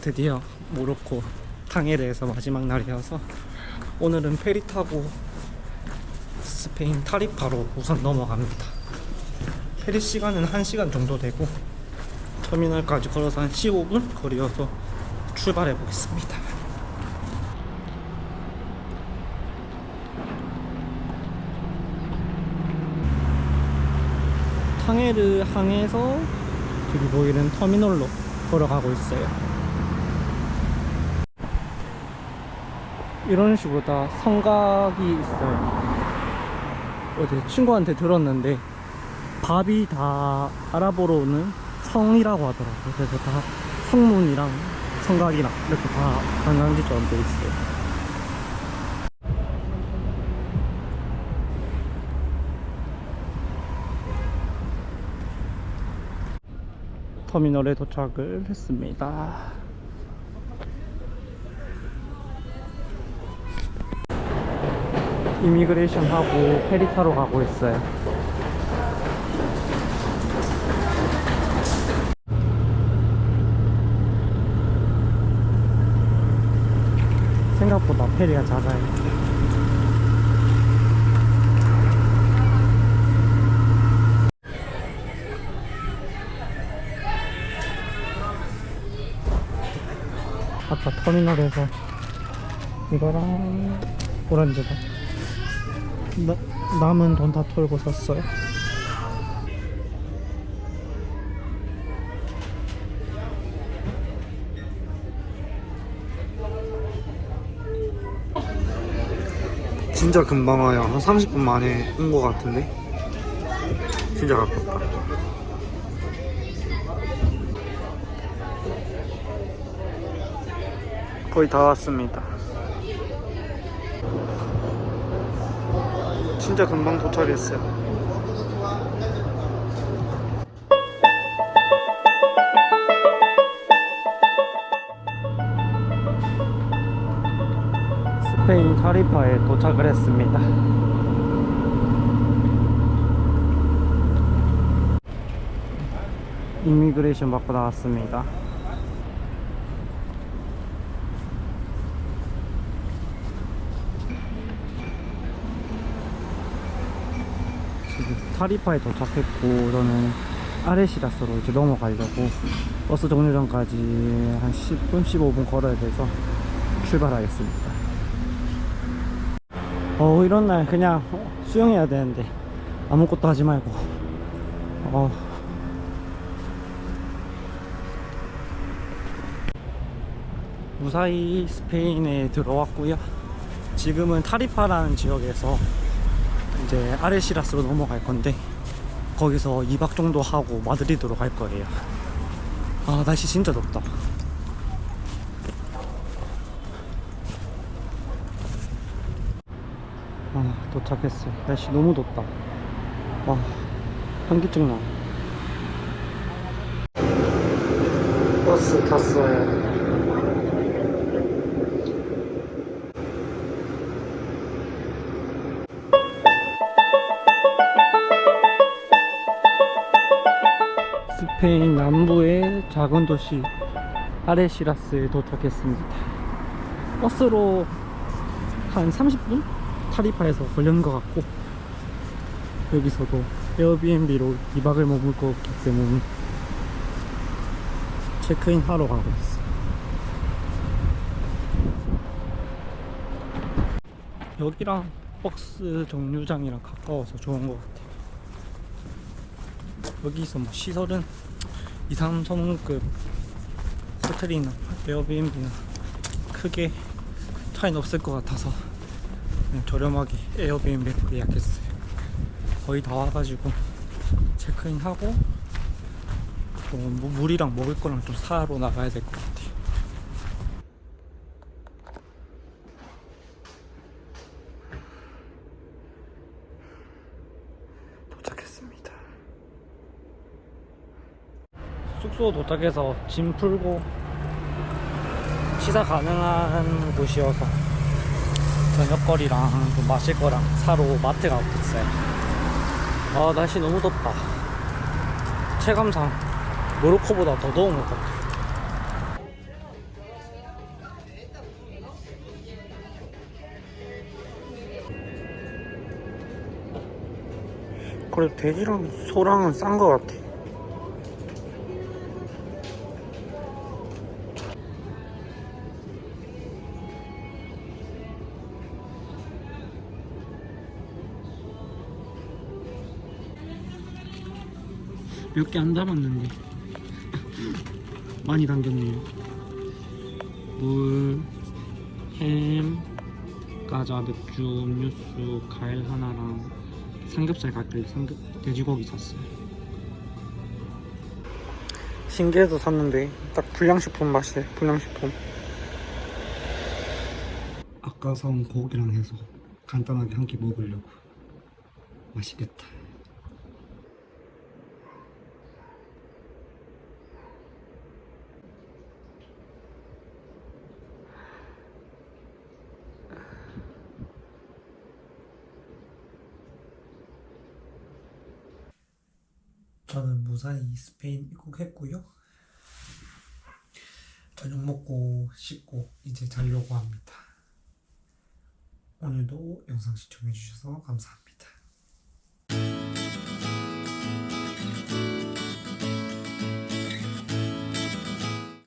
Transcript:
드디어 모로코 탕헤르에서 마지막 날이어서 오늘은 페리 타고 스페인 타리파로 우선 넘어갑니다. 페리 시간은 1시간 정도 되고 터미널까지 걸어서 한 15분 거리여서 출발해 보겠습니다. 탕헤르 항에서 저기 보이는 터미널로 걸어가고 있어요. 이런 식으로 다 성각이 있어요. 어제 친구한테 들었는데 밥이 다 아랍어로는 성이라고 하더라고요. 그래서 다 성문이랑 성각이랑 이렇게 다 관광지처럼 돼 있어요. 터미널에 도착을 했습니다. 이미그레이션 하고 페리 타러 가고 있어요. 생각보다 페리가 작아요. 아까 터미널에서 이거랑 오렌지다. 나, 남은 돈 다 털고 샀어요. 진짜 금방 와요. 한 30분 만에 온 것 같은데. 진짜 가깝다. 거의 다 왔습니다. 진짜 금방 도착했어요. 스페인 타리파에 도착을 했습니다. 이미그레이션 받고 나왔습니다. 타리파에 도착했고 저는 아레시라스로 이제 넘어가려고 버스 정류장까지 한 10분, 15분 걸어야 돼서 출발하겠습니다. 어 이런 날 그냥 수영해야 되는데 아무것도 하지 말고 어 무사히 스페인에 들어왔고요. 지금은 타리파라는 지역에서 이제 아레시라스로 넘어갈 건데 거기서 2박 정도 하고 마드리드로 갈 거예요. 아 날씨 진짜 덥다. 아 도착했어요. 날씨 너무 덥다. 와 현기증 나. 버스 탔어요. 스페인 남부의 작은 도시 아레시라스에 도착했습니다. 버스로 한 30분? 타리파에서 걸리는 것 같고 여기서도 에어비앤비로 2박을 머물 거기 때문에 체크인 하러 가고 있어요. 여기랑 버스 정류장이랑 가까워서 좋은 것 같아요. 여기서 뭐 시설은 2, 3성급 호텔이나 에어비앤비나 크게 차이는 없을 것 같아서 저렴하게 에어비앤비로 예약했어요. 거의 다 와가지고 체크인하고 또뭐 물이랑 먹을 거랑 좀 사러 나가야 될 것 같아요. 숙소 도착해서 짐 풀고 시사 가능한 곳이어서 저녁거리랑 좀 마실 거랑 사러 마트 가고 있어요. 아 날씨 너무 덥다. 체감상 모로코보다 더 더운 것 같아 그래도 돼지랑 소랑은 싼 것 같아. 몇 개 안 담았는데 많이 담겼네요. 물, 햄, 과자, 맥주, 음료수, 과일 하나랑 삼겹살 갈길 삼겹 돼지고기 샀어요. 신기해서 샀는데 딱 불량식품 맛이에요. 불량식품. 아까 사온 고기랑 해서 간단하게 한 끼 먹으려고 맛있겠다. 저는 무사히 스페인 입국했고요. 저녁 먹고 씻고 이제 자려고 합니다. 오늘도 영상 시청해주셔서 감사합니다.